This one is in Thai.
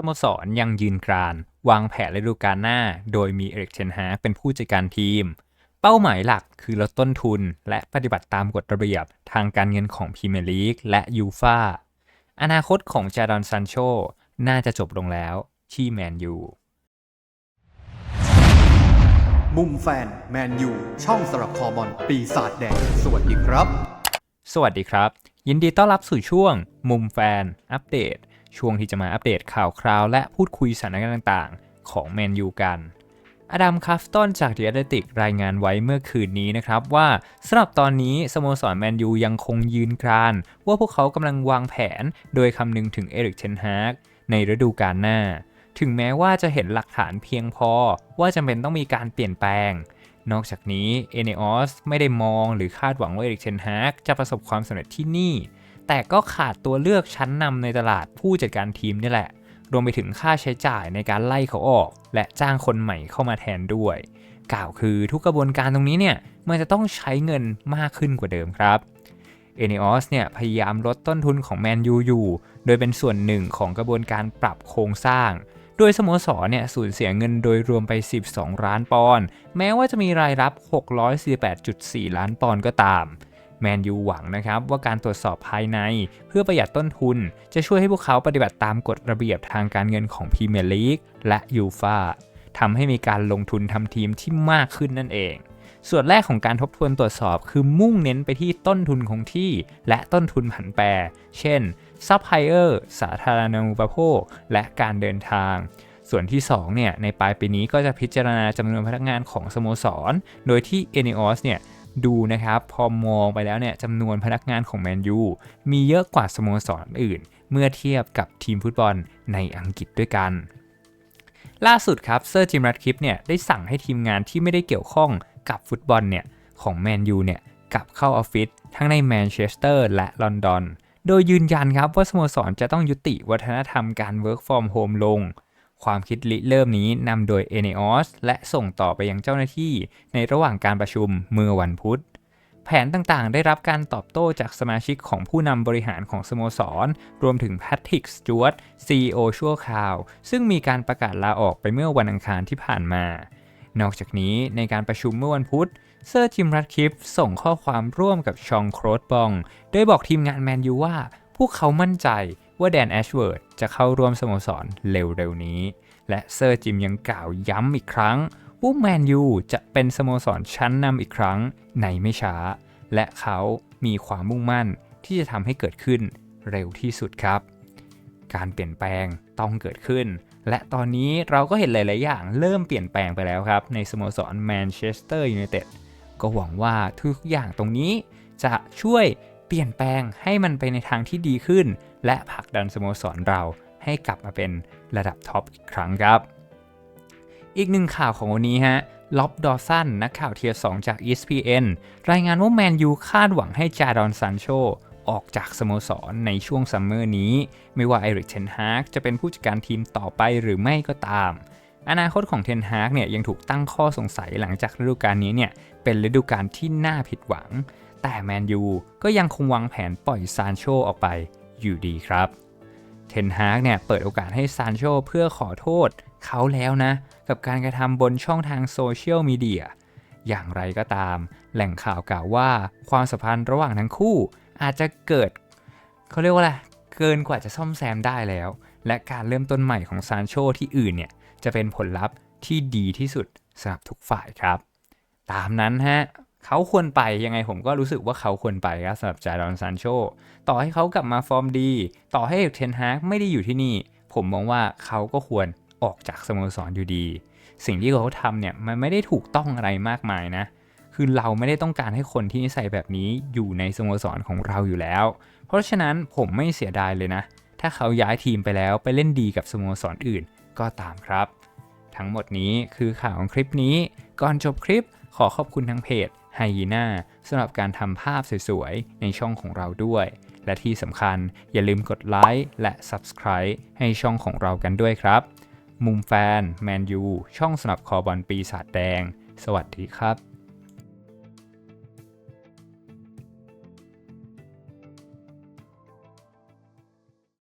สโมสรยังยืนกราน วางแผนฤดูกาลหน้า โดยมีเอริกเทนฮากเป็นผู้จัดการทีม เป้าหมายหลักคือลดต้นทุน และปฏิบัติตามกฎระเบียบทางการเงินของพรีเมียร์ลีกและยูฟาอนาคตของจาดอนซันโชน่าจะจบลงแล้วที่แมนยูมุมแฟน แมนยู ช่องสำหรับคอบอลปีศาจแดง สวัสดีครับ สวัสดีครับ ยินดีต้อนรับสู่ช่วง มุมแฟน อัปเดต ช่วงที่จะมาอัปเดตข่าวคราวและพูดคุยสถานการณ์ต่างๆ ของแมนยูกันอดัมคาฟตันจากเดียร์ติกรายงานไว้เมื่อคืนนี้นะครับว่าสำหรับตอนนี้สโมสรแมนยูยังคงยืนกราน ว่าพวกเขากำลังวางแผนโดยคำนึงถึงเอริกเทนฮากในฤดูกาลหน้า ถึงแม้ว่าจะเห็นหลักฐานเพียงพอว่าจำเป็นต้องมีการเปลี่ยนแปลง นอกจากนี้เอเนอสไม่ได้มองหรือคาดหวังว่าเอริกเทนฮากจะประสบความสำเร็จที่นี่ แต่ก็ขาดตัวเลือกชั้นนำในตลาดผู้จัดการทีมนี่แหละ รวมไปถึงค่าใช้จ่ายในการไล่เขาออก และจ้างคนใหม่เข้ามาแทนด้วย กล่าวคือทุกกระบวนการตรงนี้เนี่ยมันจะต้องใช้เงินมากขึ้นกว่าเดิมครับเอเนอสเนี่ยพยายามลดต้นทุนของแมนยูอยู่ โดยเป็นส่วนหนึ่งของกระบวนการปรับโครงสร้าง โดยสโมสรเนี่ยสูญเสียเงินโดยรวมไป 12 ล้านปอนด์ แม้ว่าจะมีรายรับ 648.4 ล้านปอนด์ก็ตาม แมนยูหวังนะครับว่าการตรวจสอบภายใน เพื่อประหยัดต้นทุน จะช่วยให้พวกเขาปฏิบัติตามกฎระเบียบทางการเงินของพรีเมียร์ลีกและยูฟาทำให้มีการลงทุนทำทีมที่มากขึ้นนั่นเอง ส่วนแรกของการทบทวนตรวจสอบคือมุ่งเน้นไปที่ต้นทุนคงที่ และต้นทุนผันแปร เช่นซัพพลายเออร์สาธารณูปโภค และการเดินทางส่วนที่2เนี่ยในปลายปีนี้ก็จะพิจารณาจำนวนพนักงานของสโมสร โดยที่ e n e o s เนี่ย ดูนะครับ พอมองไปแล้วเนี่ยจำนวนพนักงานของแมนยูมีเยอะกว่าสโมสรอื่น เมื่อเทียบกับทีมฟุตบอลในอังกฤษด้วยกัน ล่าสุดครับเซอร์จิมรัตคิปเนี่ยได้สั่งให้ทีมงานที่ไม่ได้เกี่ยวข้องกับฟุตบอลเนี่ยของแมนยูเนี่ยกลับเข้าออฟฟิศทั้งในแมนเชสเตอร์และลอนดอน โดยยืนยันครับว่าสโมสรจะต้องยุติวัฒนธรรมการ work from home ลง ความคิดริเริ่มนี้นำโดย e n e o s และส่งต่อไปยังเจ้าหน้าที่ในระหว่างการประชุมเมื่อวันพุธ แผนต่างๆ ได้รับการตอบโต้จากสมาชิกของผู้นำบริหารของสโมสร รวมถึงแพทริกสจวต CEO ชั่วคราว ซึ่งมีการประกาศลาออกไปเมื่อวันอังคารที่ผ่านมา นอกจากนี้ในการประชุมเมื่อวันพุธเซอร์จิมรัตคิฟส่งข้อความร่วมกับชองโครดบอง โดยบอกทีมงานแมนยูว่า พวกเขามั่นใจ ว่าแดนแอชเวิร์ดจะเข้าร่วมสโมสรเร็วๆนี้ และเซอร์จิมยังกล่าวย้ำอีกครั้งว่าแมนยูจะเป็นสโมสรชั้นนำอีกครั้งในไม่ช้า และเขามีความมุ่งมั่นที่จะทำให้เกิดขึ้นเร็วที่สุดครับ การเปลี่ยนแปลงต้องเกิดขึ้น และตอนนี้เราก็เห็นหลาย ๆ อย่างเริ่มเปลี่ยนแปลงไปแล้วครับ ในสโมสรแมนเชสเตอร์ยูไนเต็ดก็หวังว่าทุกอย่างตรงนี้จะช่วย เปลี่ยนแปลงให้มันไปในทางที่ดีขึ้น และผลักดันสโมสรเราให้กลับมาเป็นระดับท็อปอีกครั้งครับ อีกหนึ่งข่าวของวันนี้ฮะล็อบดอสันนักข่าวเทียร์2จาก ESPN รายงานว่าแมนยูคาดหวังให้จาดอนซันโชออกจากสโมสรในช่วงซัมเมอร์นี้ ไม่ว่าเอริกเทนฮากจะเป็นผู้จัดการทีมต่อไปหรือไม่ก็ตาม อนาคตของเทนฮากเนี่ยยังถูกตั้งข้อสงสัยหลังจากฤดูกาลนี้เนี่ยเป็นฤดูกาลที่น่าผิดหวัง แต่แมนยูก็ยังคงวางแผนปล่อยซานโชออกไปอยู่ดีครับ เทนฮากเนี่ยเปิดโอกาสให้ซานโชเพื่อขอโทษเขาแล้วนะ กับการกระทำบนช่องทางโซเชียลมีเดียอย่างไรก็ตาม แหล่งข่าวกล่าวว่าความสัมพันธ์ระหว่างทั้งคู่อาจจะเกิด เขาเรียกว่าอะไร เกินกว่าจะซ่อมแซมได้แล้ว และการเริ่มต้นใหม่ของซานโชที่อื่นเนี่ย จะเป็นผลลัพธ์ที่ดีที่สุดสำหรับทุกฝ่ายครับ ตามนั้นฮะ เขาควรไปยังไงผมก็รู้สึกว่าเขาควรไปครับสำหรับจาดอนซานโชต่อให้เขากลับมาฟอร์มดี ต่อให้เทนฮากไม่ได้อยู่ที่นี่ ผมมองว่าเขาก็ควรออกจากสโมสรอยู่ดี สิ่งที่เขาทำเนี่ยมันไม่ได้ถูกต้องอะไรมากมายนะ คือเราไม่ได้ต้องการให้คนที่นิสัยแบบนี้อยู่ในสโมสรของเราอยู่แล้ว เพราะฉะนั้นผมไม่เสียดายเลยนะ ถ้าเขาย้ายทีมไปแล้วไปเล่นดีกับสโมสรออื่นก็ตามครับ ทั้งหมดนี้คือข่าวของคลิปนี้ ก่อนจบคลิปขอขอบคุณทางเพจ ไฮยีน่าสำหรับการทำภาพสวยๆ ในช่องของเราด้วย และที่สำคัญอย่าลืมกดไลค์และ Subscribe ให้ช่องของเรากันด้วยครับ มุมแฟน แมนยู ช่องสำหรับคอบอลปีศาจแดง สวัสดีครับ